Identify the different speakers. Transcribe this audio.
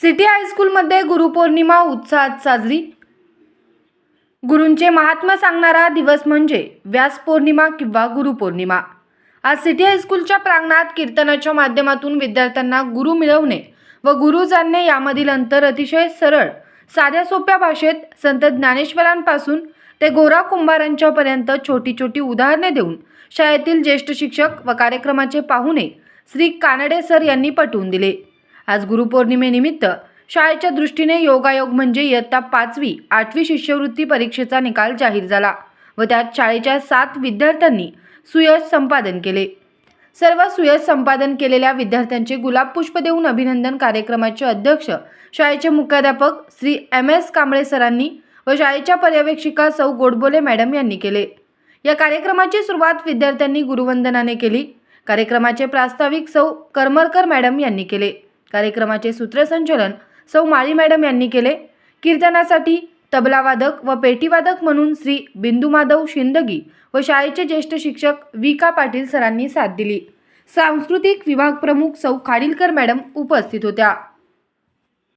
Speaker 1: City हायस्कूलमध्ये गुरुपौर्णिमा उत्साहात साजरी. गुरूंचे महात्मा सांगणारा दिवस म्हणजे व्यास पौर्णिमा किंवा गुरुपौर्णिमा. आज सिटी हायस्कूलच्या प्रांगणात कीर्तनाच्या माध्यमातून विद्यार्थ्यांना गुरु मिळवणे व गुरु जाणणे यामधील अंतर अतिशय सरळ साध्या सोप्या भाषेत संत ज्ञानेश्वरांपासून ते गोरा कुंभारांच्यापर्यंत छोटी छोटी उदाहरणे देऊन शाळेतील ज्येष्ठ शिक्षक व कार्यक्रमाचे पाहुणे श्री कानडे सर यांनी पटवून दिले. आज गुरुपौर्णिमेनिमित्त शाळेच्या दृष्टीने योगायोग म्हणजे इयत्ता पाचवी आठवी शिष्यवृत्ती परीक्षेचा निकाल जाहीर झाला व त्यात शाळेच्या सात विद्यार्थ्यांनी सुयश संपादन केले. सर्व सुयश संपादन केलेल्या विद्यार्थ्यांचे गुलाब पुष्प देऊन अभिनंदन कार्यक्रमाचे अध्यक्ष शाळेचे मुख्याध्यापक श्री एम एस कांबळे सरांनी व शाळेच्या पर्यवेक्षिका सौ गोडबोले मॅडम यांनी केले. या कार्यक्रमाची सुरुवात विद्यार्थ्यांनी गुरुवंदनाने केली. कार्यक्रमाचे प्रास्ताविक सौ करमरकर मॅडम यांनी केले. कार्यक्रमाचे सूत्रसंचलन सौ माळी मॅडम यांनी केले. कीर्तनासाठी तबलावादक व पेटीवादक म्हणून श्री बिंदू माधव शिंदगी व शाळेचे ज्येष्ठ शिक्षक वी का पाटील सरांनी साथ दिली. सांस्कृतिक विभाग प्रमुख सौ खाडीलकर मॅडम उपस्थित होत्या.